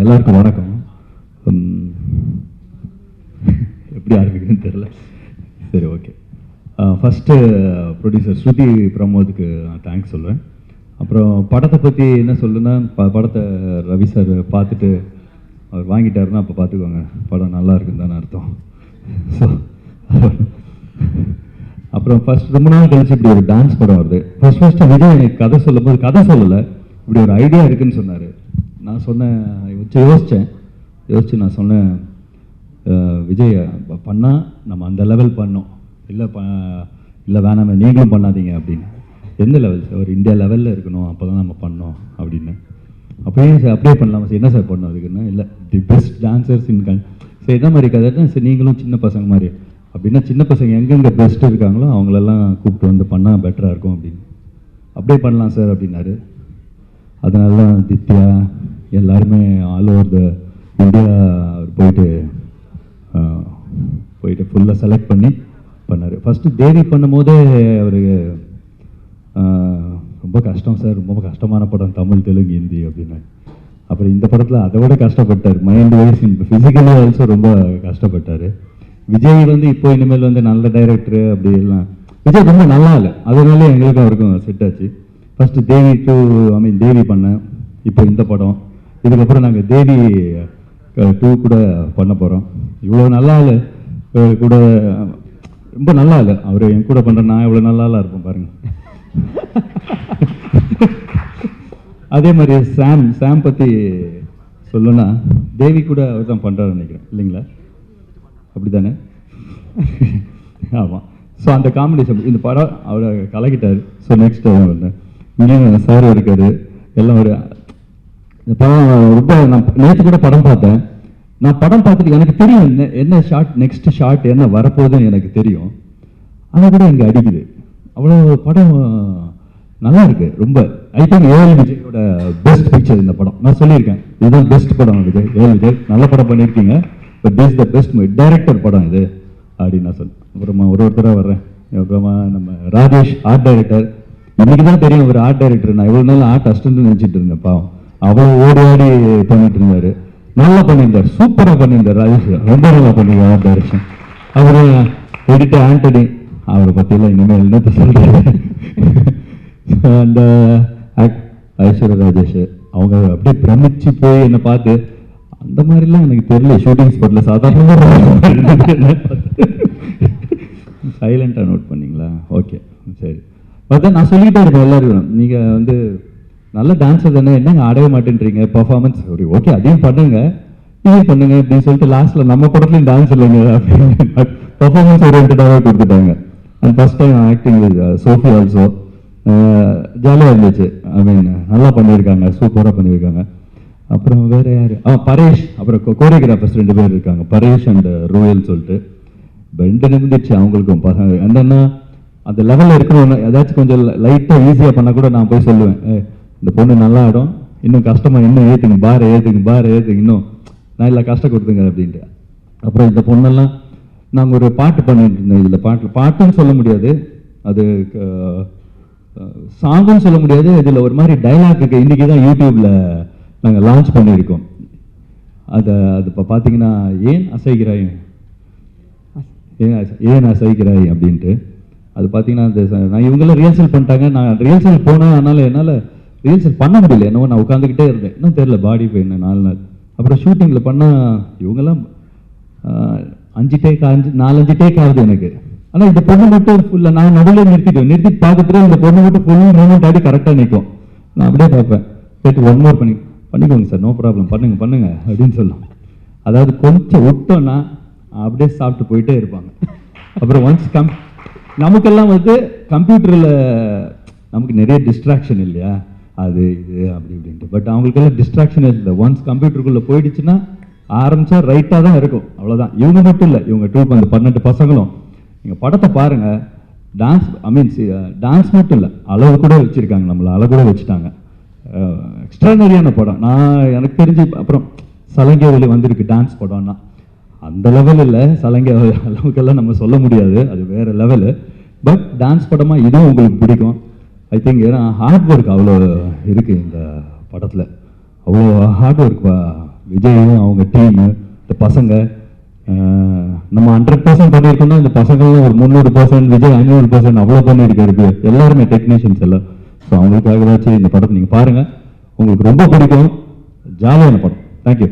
எல்லாருக்கும் வணக்கம். எப்படி ஆரம்பிக்குதுன்னு தெரில சரி ஓகே ஃபஸ்ட்டு ப்ரொடியூசர் ஸ்ருதி பிரமோதுக்கு நான் தேங்க்ஸ் சொல்கிறேன் அப்புறம் படத்தை பற்றி என்ன சொல்லுன்னா ப படத்தை ரவி சார் பார்த்துட்டு அவர் வாங்கிட்டாருன்னா அப்போ பார்த்துக்கோங்க. படம் நல்லா இருக்குன்னு தானே அர்த்தம். ஸோ அப்புறம் ஃபர்ஸ்ட் ரொம்ப நாள் கழிச்சு இப்படி ஒரு டான்ஸ் படம் வருது. ஃபர்ஸ்ட் ஃபஸ்ட்டு விஜய் எனக்கு கதை சொல்லும்போது கதை சொல்லலை. இப்படி ஒரு ஐடியா இருக்குன்னு சொன்னார். நான் சொன்னேன் யோசிச்சு யோசித்தேன் யோசித்து நான் சொன்னேன் விஜய் பண்ணால் நம்ம அந்த லெவல் பண்ணோம். இல்லை ப இல்லை வேணாமே நீங்களும் பண்ணாதீங்க அப்படின்னு. எந்த லெவல் சார் ஒரு இந்தியா லெவலில் இருக்கணும் அப்போ தான் நம்ம பண்ணோம் அப்படின்னு. அப்படியே சார் அப்படியே பண்ணலாமா சார் என்ன சார் பண்ணோம் அதுக்குன்னா? இல்லை தி பெஸ்ட் டான்சர்ஸ் இன் கண் சரி என்ன மாதிரி கதைன்னா சார் நீங்களும் சின்ன பசங்க மாதிரி. அப்படின்னா சின்ன பசங்க எங்கெங்கே பெஸ்ட் இருக்காங்களோ அவங்களெல்லாம் கூப்பிட்டு வந்து பண்ணால் பெட்டராக இருக்கும் அப்படின்னு. அப்படியே பண்ணலாம் சார் அப்படின்னாரு. அதனால தான் தித்யா எல்லாருமே ஆல் ஓவர் த இந்தியா அவர் போயிட்டு போயிட்டு ஃபுல்லாக செலக்ட் பண்ணி பண்ணார். ஃபஸ்ட்டு தேவி பண்ணும்போதே அவருக்கு ரொம்ப கஷ்டம் சார் ரொம்ப கஷ்டமான படம் தமிழ் தெலுங்கு ஹிந்தி அப்படின்னு. அப்புறம் இந்த படத்தில் அதை விட கஷ்டப்பட்டார். மைண்ட் வைஸ் ஃபிசிக்கலி ஆல்சோ ரொம்ப கஷ்டப்பட்டார். விஜய் வந்து இப்போ இனிமேல் வந்து நல்ல டைரக்டரு அப்படி எல்லாம். விஜய் ரொம்ப நல்லா இல்லை. அதனால எங்களுக்கும் அவருக்கும் செட் ஆச்சு. ஃபஸ்ட்டு தேவி டூ ஐ மீன் தேவி பண்ணேன். இப்போ இந்த படம். இதுக்கப்புறம் நாங்கள் தேவி டூ கூட பண்ண போகிறோம் இவ்வளோ நல்லா இல்லை. கூட ரொம்ப நல்லா இல்லை. அவர் என் கூட பண்ணுற நான் இவ்வளோ நல்லா இருப்போம் பாருங்கள் அதே மாதிரி சாம் சாம் பற்றி சொல்லணும்னா தேவி கூட அவர் தான் பண்ணுறாரு நினைக்கிறேன். இல்லைங்களா? அப்படி தானே ஆமாம் ஸோ அந்த காம்பினேஷன் இந்த படம் அவரை கலக்கிட்டார். ஸோ நெக்ஸ்ட் இங்கேயும் சார் இருக்காரு. எல்லாம் ஒரு இந்த படம் ரொம்ப நான் நேற்று கூட படம் பார்த்தேன். நான் படம் பார்த்துட்டு எனக்கு தெரியும் என்ன- என்ன ஷார்ட் நெக்ஸ்ட் ஷார்ட் என்ன வரப்போகுதுன்னு எனக்கு தெரியும். ஆனால் கூட இங்கே அடிக்குது. அவ்வளோ படம் நல்லா இருக்கு ரொம்ப. ஐ திங்க் ஏஎல் விஜயோட பெஸ்ட் பிக்சர் இந்த படம். நான் சொல்லியிருக்கேன். இதுதான் பெஸ்ட் படம் விஜய் ஏஎல் விஜய் நல்ல படம் பண்ணியிருக்கீங்க. But this the best director படம் இது அப்படின்னு நான் சொன்னேன் அப்புறமா ஒரு ஒருத்தராக வர்றேன். அப்புறமா நம்ம ராஜேஷ் ஆர்ட் டைரக்டர் இன்னைக்கு தான் தெரியும் ஒரு ஆர்ட் டைரக்டர் நான் இவ்வளோ நாள் ஆர்ட் அசிஸ்டன்ட் நினச்சிட்டு இருந்தேன் பாவம். அவ்வளோ ஓடி ஆடி பண்ணிட்டு இருந்தார். நல்லா பண்ணியிருந்தார். சூப்பராக பண்ணியிருந்தார் ராஜேஷ். ரொம்ப நல்லா பண்ணியிருந்தார் ஆர்ட் டைரக்ஷன் அவர் எடிட்டர் ஆண்டனி. அவரை பற்றியெல்லாம் இனிமேல் என்னத்தை சொல்கிறது அந்த ஐஸ்வர்யா ராஜேஷ் அவங்க அப்படியே பிரமிச்சு போய் என்னை பார்த்து அந்த மாதிரிலாம் எனக்கு தெரியல. ஷூட்டிங் ஸ்பாட்டில் சாதாரணமாக சைலண்டாக நோட் பண்ணிங்களா? ஓகே சரி. பார்த்தா நான் சொல்லிட்டே இருக்கேன் எல்லாரும் நீங்கள் வந்து நல்ல டான்ஸர் தானே? என்னங்க ஆடவே மாட்டேன்றீங்க? பர்ஃபார்மன்ஸ் சரி ஓகே அதையும் பண்ணுங்க. இதையும் பண்ணுங்க அப்படின்னு சொல்லிட்டு லாஸ்ட்ல நம்ம படத்துலையும் டான்ஸ் இல்லைங்க அப்படின்னு பர்ஃபார்மன்ஸ் ஓரியன்டாகவே கொடுத்துட்டாங்க. And first time acting Sophie also ஜாலியாக இருந்துச்சு. ஐ மீன் நல்லா பண்ணியிருக்காங்க. சூப்பராக பண்ணியிருக்காங்க. அப்புறம் வேற யார்? ஆ பரேஷ். அப்புறம் கோரியோகிராஃபர்ஸ் ரெண்டு பேர் இருக்காங்க. பரேஷ் அண்ட் ரோயல் uh, சொல்லிட்டு. பெண்டு நிமிந்துச்சு அவங்களுக்கும். பசங்க என்னன்னா அந்த லெவலில் இருக்கிறவங்க ஏதாச்சும் கொஞ்சம் லைட்டாக ஈஸியாக பண்ணால் கூட நான் போய் சொல்லுவேன். இந்த பொண்ணு நல்லா ஆடும் இன்னும் கஷ்டமாக இன்னும் ஏற்றுங்க பார் ஏற்றுங்க பார் ஏற்றுங்க இன்னும் நான் இல்லை கஷ்டம் கொடுத்துங்க அப்படின்ட்டு. அப்புறம் இந்த பொண்ணெல்லாம் நாங்கள் ஒரு பாட்டு பண்ணிட்டு இருந்தோம் இதில். பாட்டு பாட்டுன்னு சொல்ல முடியாது. அது சாங்குன்னு சொல்ல முடியாது. இதில் ஒரு மாதிரி டைலாக் இருக்கு. இன்றைக்கி தான் யூடியூப்பில் நாங்கள் லான்ச் பண்ணியிருக்கோம். அதை அது இப்போ பார்த்தீங்கன்னா ஏன் அசைகிறாய் ஏன் அசை- ஏன் அசைக்கிறாய் அப்படின்ட்டு. அது பார்த்தீங்கன்னா அந்த நான் இவங்கெல்லாம் ரிஹர்சல் பண்ணிட்டாங்க. நான் ரிஹர்சல் போனேன் அதனால் என்னால் ரிஹர்சல் பண்ண முடியல. என்னவோ நான் உட்காந்துக்கிட்டே இருந்தேன். இன்னும் தெரியல பாடி பெயின் நாலு நாள். அப்புறம் ஷூட்டிங்கில் பண்ணால் இவங்கெல்லாம் அஞ்சு டேக் அஞ்சு நாலஞ்சு டேக் ஆகுது எனக்கு. ஆனால் இந்த பொண்ணு மட்டும் ஃபுல்லாக நான் நடுவில் நிறுத்திட்டேன். நிறுத்தி பார்த்துட்டு இந்த பொண்ணு மட்டும் ஃபுல் மூமெண்ட் ஆடி கரெக்டாக நிற்கும் நான் அப்படியே பார்ப்பேன். கேட்டு ஒன் மோர் பண்ணி பண்ணிக்கோங்க சார் நோ ப்ராப்ளம் பண்ணுங்க பண்ணுங்க அப்படின்னு சொல்லும் அதாவது கொஞ்சம் விட்டோன்னா அப்படியே சாப்பிட்டு போயிட்டே இருப்பாங்க. அப்புறம் ஒன்ஸ் கம் நமக்கெல்லாம் வந்து கம்ப்யூட்டரில் நமக்கு நிறைய டிஸ்ட்ராக்ஷன் இல்லையா? அது இது அப்படி இப்படின்ட்டு. பட் அவங்களுக்கெல்லாம் டிஸ்ட்ராக்ஷன் இல்லை. ஒன்ஸ் கம்ப்யூட்டருக்குள்ளே போயிடுச்சுன்னா ஆரம்பித்தா ரைட்டாக தான் இருக்கும். அவ்வளோதான் இவங்க மட்டும் இல்லை. இவங்க டூ அந்த பன்னெண்டு பசங்களும். நீங்கள் படத்தை பாருங்கள் டான்ஸ் ஐ மீன் டான்ஸ் மட்டும் இல்லை. அளவு கூட வச்சுருக்காங்க. நம்மளை அளவு கூட வச்சுட்டாங்க. Uh, எக்ஸ்ட்ரானரியான படம். நான் எனக்கு தெரிஞ்சு அப்புறம் சலங்கை வழி வந்திருக்கு டான்ஸ் படம்னா. அந்த லெவல் இல்லை. சலங்கை அளவுக்கெல்லாம் நம்ம சொல்ல முடியாது. அது வேறு லெவலு பட் டான்ஸ் படமாக இதுவும் உங்களுக்கு பிடிக்கும். ஐ திங்க் ஏன்னா ஹார்ட் ஒர்க் அவ்வளோ இருக்குது இந்த படத்தில். அவ்வளோ ஹார்ட் ஒர்க் விஜயும் அவங்க டீமு இந்த பசங்க நம்ம ஹண்ட்ரட் பர்சன்ட் பண்ணியிருக்கோம்னா இந்த பசங்களும் ஒரு முந்நூறு பர்சன்ட் விஜய் ஐநூறு பர்சன்ட் அவ்வளோ பண்ணியிருக்காரு. எல்லாருமே டெக்னீஷியன்ஸ் எல்லாம். ஸோ அவங்களுக்காகவாச்சும் இந்த படத்தை நீங்கள் பாருங்கள் உங்களுக்கு ரொம்ப பிடிக்கும். ஜாலியான படம். தேங்க்யூ